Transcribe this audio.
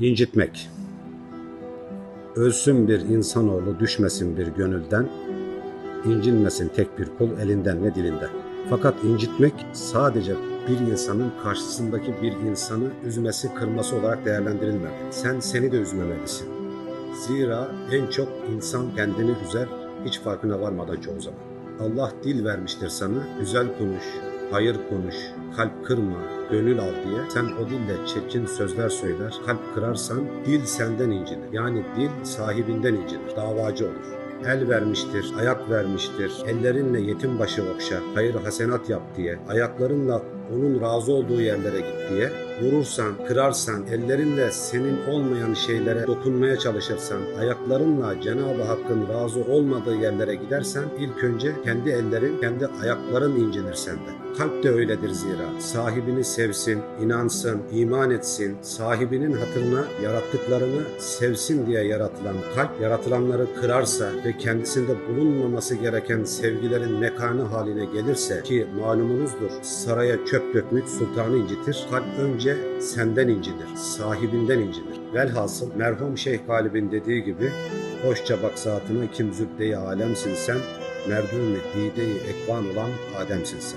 İncitmek. Ölsün bir insanoğlu düşmesin bir gönülden, incinmesin tek bir kul elinden ve dilinden. Fakat incitmek sadece bir insanın karşısındaki bir insanı üzmesi, kırması olarak değerlendirilmemeli. Sen seni de üzmemelisin. Zira en çok insan kendini üzer, hiç farkına varmadan çoğu zaman. Allah dil vermiştir sana, güzel konuş, hayır konuş, kalp kırma, gönül al diye. Sen o dille çirkin sözler söyler, kalp kırarsan dil senden incinir. Yani dil sahibinden incinir, davacı olur. El vermiştir, ayak vermiştir, ellerinle yetim başı okşa, hayır hasenat yap diye, ayaklarınla onun razı olduğu yerlere git diye, vurursan, kırarsan, ellerinle senin olmayan şeylere dokunmaya çalışırsan, ayaklarınla Cenab-ı Hakk'ın razı olmadığı yerlere gidersen, ilk önce kendi ellerin, kendi ayakların incinir sende. Kalp de öyledir zira. Sahibini sevsin, inansın, iman etsin, sahibinin hatırına yarattıklarını sevsin diye yaratılan kalp, yaratılanları kırarsa ve kendisinde bulunmaması gereken sevgilerin mekanı haline gelirse ki malumunuzdur saraya çöp dökmek sultanı incitir. Kalp önce senden incinir, sahibinden incinir. Velhasıl merhum Şeyh Galip'in dediği gibi hoşça bak zatına kim zübde-i alemsin sen, merdûm-i dide-i ekvan olan Adem'sin sen.